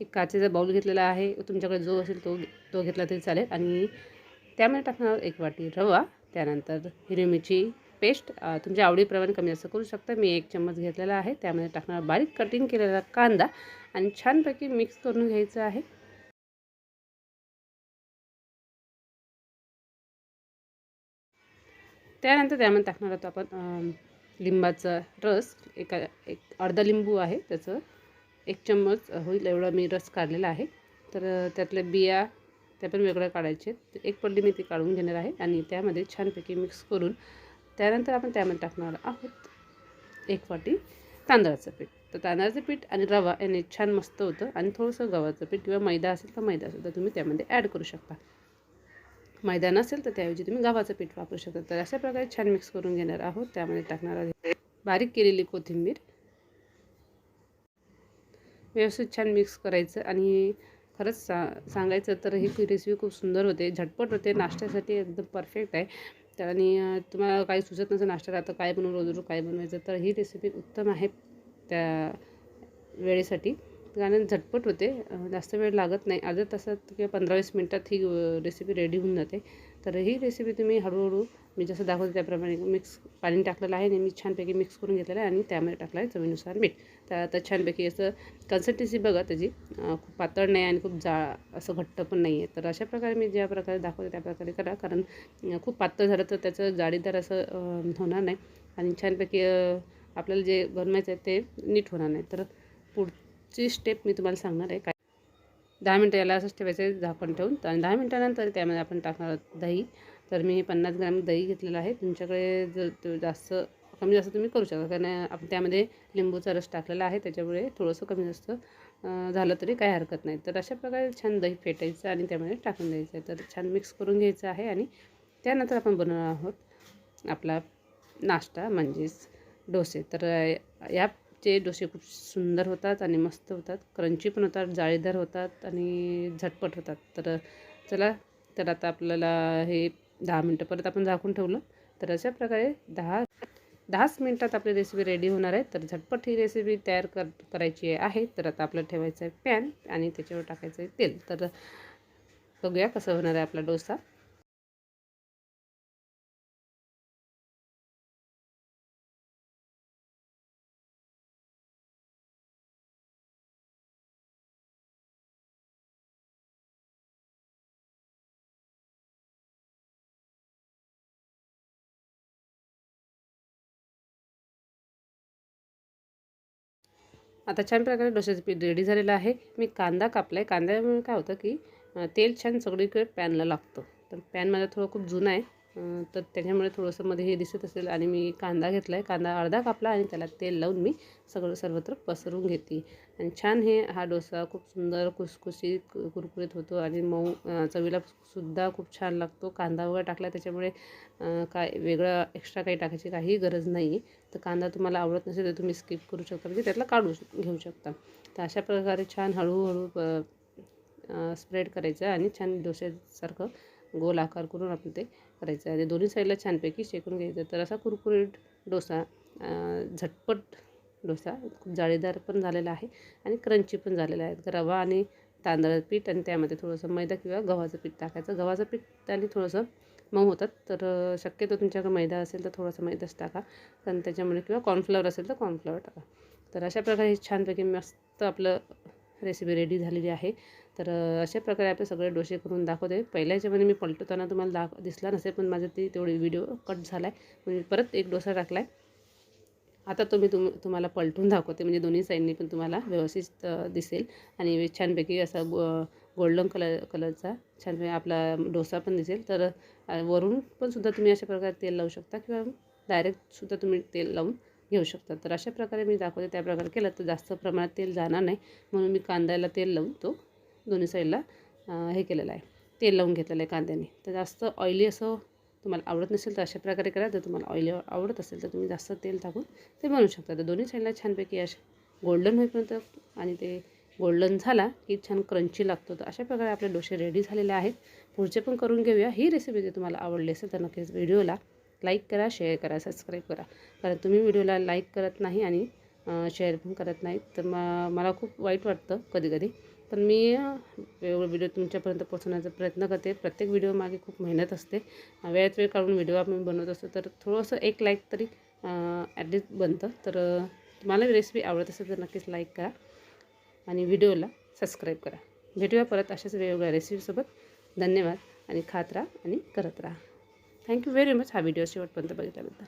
एक काचेचा बाऊल घेतलेला आहे. तुमच्याकडे जो असेल तो तो घेतला तरी चालेल. आणि त्यामध्ये टाकणार एक वाटी रवा त्यानंतर हिरवी मिरची पेस्ट तुमच्या आवडीप्रमाणे कमी जास्त करू शकता. मी एक चम्मच घेतलेला आहे. त्यामध्ये टाकणार बारीक कटिंग केलेला कांदा आणि छानपैकी मिक्स करून घ्यायचं आहे. त्यानंतर त्यामध्ये टाकणार आहोत आपण लिंबाचा रस. एका एक अर्धा लिंबू आहे त्याचं. एक चम्मच होईल एवढा मी रस काढलेला आहे. तर त्यातल्या बिया त्या पण वेगळ्या काढायचे. एक पडली मी ती काढून घेणार आहे आणि त्यामध्ये छानपैकी मिक्स करून त्यानंतर आपण त्यामध्ये टाकणार आहोत एक वाटी तांदळाचं पीठ. तर तांदळाचं पीठ आणि रवा याने छान मस्त होतं आणि थोडंसं गव्हाचं पीठ किंवा मैदा असेल तर मैदा सुद्धा तुम्ही त्यामध्ये ॲड करू शकता. मैदा नसेल तर त्याऐवजी तुम्ही गव्हाचं पीठ वापरू शकता. तर अशा प्रकारे छान मिक्स करून घेणार आहोत. त्यामध्ये टाकणार आहे बारीक केलेली कोथिंबीर. व्यवस्थित छान मिक्स करायचं आणि खरंच सा सांगायचं तर ही रेसिपी खूप सुंदर होते. झटपट होते. नाश्त्यासाठी एकदम परफेक्ट आहे. तर आणि तुम्हाला काही सुचत नसेल नाश्त्याला आता काय बनवू रोज रोज काय बनवायचं तर ही रेसिपी उत्तम आहे त्या वेळेसाठी. कारण झटपट होते. जास्त वेळ लागत नाही. अर्ध्या तासात किंवा पंधरा वीस मिनटात ही रेसिपी रेडी होऊन जाते. तर ही रेसिपी तुम्ही हळूहळू मी जसं दाखवते त्याप्रमाणे मिक्स पाणी टाकलेलं आहे आणि मी छानपैकी मिक्स करून घेतलेलं आहे आणि त्यामध्ये टाकलं आहे चवीनुसार मीठ. तर आता छानपैकी असं कन्सिस्टन्सी बघा त्याची. खूप पातळ नाही आणि खूप जा असं घट्ट पण नाही आहे. तर अशा प्रकारे मी ज्या प्रकारे दाखवते त्या प्रकारे करा. कारण खूप पातळ झालं तर त्याचं जाळीदार असं होणार नाही. आणि छानपैकी आपल्याला जे बनवायचं आहे ते नीट होणार नाही. तर पुढ ची स्टेप मी तुम्हाला सांगणार आहे. काय? दहा मिनटं याला असंच ठेवायचं आहे झाकण ठेवून. आणि दहा मिनटानंतर त्यामध्ये आपण टाकणार आहोत दही. तर मी पन्नास ग्रॅम दही घेतलेलं आहे. तुमच्याकडे जर तो जास्त कमी जास्त तुम्ही करू शकता. कारण आपण त्यामध्ये लिंबूचा रस टाकलेला आहे. त्याच्यामुळे थोडंसं कमी जास्त झालं तरी काही हरकत नाही. तर अशा प्रकारे छान दही फेटायचं आणि त्यामध्ये टाकून द्यायचं आहे. तर छान मिक्स करून घ्यायचं आहे आणि त्यानंतर आपण बनवणार आहोत आपला नाश्ता म्हणजेच डोसे. तर या ते डोसे खूप सुंदर होतात आणि मस्त होतात. क्रंची पण होतात जाळीदार होतात आणि झटपट होतात. तर चला तर आता आपल्याला हे दहा मिनटं परत आपण झाकून ठेवलं. तर अशा प्रकारे दहा दहाच मिनटात आपली रेसिपी रेडी होणार आहे. तर झटपट ही रेसिपी तयार कर करायची आहे. तर आता आपलं ठेवायचं आहे पॅन आणि त्याच्यावर टाकायचं आहे तेल. तर बघूया कसं होणार आहे आपला डोसा. आता छान प्रकारे डोश्याचं पीठ रेडी झालेलं आहे. मी कांदा कापला आहे कांद्यामुळे काय होतं की तेल छान सगळीकडे पॅनला लागतं. तर पॅन माझा थोडं खूप जुना आहे. तर त्याच्यामुळे थोडंसं मध्ये हे दिसत असेल आणि मी कांदा घेतला आहे कांदा अर्धा कापला आणि त्याला तेल लावून मी सगळं सर्वत्र पसरून घेते. आणि छान हे हा डोसा खूप सुंदर कुसकुशीत कुरकुरीत होतो आणि मऊ चवीला सुद्धा खूप छान लागतो. कांदा वगैरे टाकला त्याच्यामुळे काय वेगळं एक्स्ट्रा काही टाकायची काही गरज नाही आहे तर कांदा तुम्हाला आवडत नसेल तर तुम्ही स्किप करू शकता. म्हणजे त्यातला काढू श- घेऊ शकता. तर अशा प्रकारे छान हळूहळू स्प्रेड करायचं आणि छान डोश्यासारखं गोल आकार करून आपण ते करायचं आणि दोन्ही साईडला छानपैकी शेकून घ्यायचं तर असा कुरकुरीत डोसा झटपट डोसा खूप जाळीदार पण झालेला आहे आणि क्रंची पण झालेला आहे रवा आणि तांदळाचं पीठ आणि त्यामध्ये थोडंसं मैदा किंवा गव्हाचं पीठ टाकायचं. गव्हाचं पीठ आणि थोडंसं मऊ होतात. तर शक्यतो तुमच्याकडे मैदा असेल तर थोडासा मैदाच टाका. कारण त्याच्यामुळे किंवा कॉर्नफ्लॉवर असेल तर कॉर्नफ्लॉवर टाका. तर अशा प्रकारे छानपैकी मस्त आपलं रेसिपी रेडी झालेली आहे. तर अशा प्रकारे आपले सगळे डोसे करून दाखवते. पहिल्या याच्यामध्ये मी पलटवताना तुम्हाला दाख दिसला नसेल पण माझा ती तेवढी व्हिडिओ कट झाला आहे म्हणजे परत एक डोसा टाकला आहे आता तुम्ही तुम तुम्हाला पलटून दाखवते. म्हणजे दोन्ही साईडनी पण तुम्हाला व्यवस्थित दिसेल. आणि छानपैकी असा गोल्डन कलर कलरचा छानपैकी आपला डोसा पण दिसेल. तर वरून पण सुद्धा तुम्ही अशा प्रकारे तेल लावू शकता किंवा डायरेक्टसुद्धा तुम्ही तेल लावून घेऊ शकता. तर अशा प्रकारे मी दाखवते. त्या प्रकारे केलं तर जास्त प्रमाणात तेल जाणार नाही. म्हणून मी कांद्याला तेल लावून तो दोन्ही साईडला हे केलेलं आहे. तेल लावून घेतलेलं आहे कांद्याने. तर जास्त ऑइली असं तुम्हाला आवडत नसेल तर अशा प्रकारे करा. जर तुम्हाला ऑइली आवडत असेल तर तुम्ही जास्त तेल टाकून ते बनवू शकता. तर दोन्ही साईडला छानपैकी असे गोल्डन होईपर्यंत आणि ते गोल्डन झाला की छान क्रंची लागतो. तर अशा प्रकारे आपले डोसे रेडी झालेले आहेत. पुढचे पण करून घेऊया. ही रेसिपी जर तुम्हाला आवडली असेल तर नक्कीच व्हिडिओला लाईक करा शेअर करा सबस्क्राईब करा. कारण तुम्ही व्हिडिओला लाईक करत नाही आणि शेअर पण करत नाही. तर मग मला खूप वाईट वाटतं कधी कधी पण मी अं, व्हिडिओ तुमच्यापर्यंत पोहोचवण्याचा प्रयत्न करते. प्रत्येक व्हिडिओ मागे खूप मेहनत असते. वेळात वेळ काढून व्हिडिओ आपण बनवत असतो. तर थोडंसं एक लाईक तरी ॲटलिस्ट बनतं. तर तुम्हाला रेसिपी आवडत असेल तर नक्कीच लाईक करा. आणि व्हिडिओला सबस्क्राईब करा. भेटूया परत अशाच वेगवेगळ्या रेसिपीसोबत धन्यवाद. आणि खात राहा आणि करत राहा. थँक्यू व्हेरी मच हा व्हिडिओ शेवटपर्यंत बघितल्याबद्दल.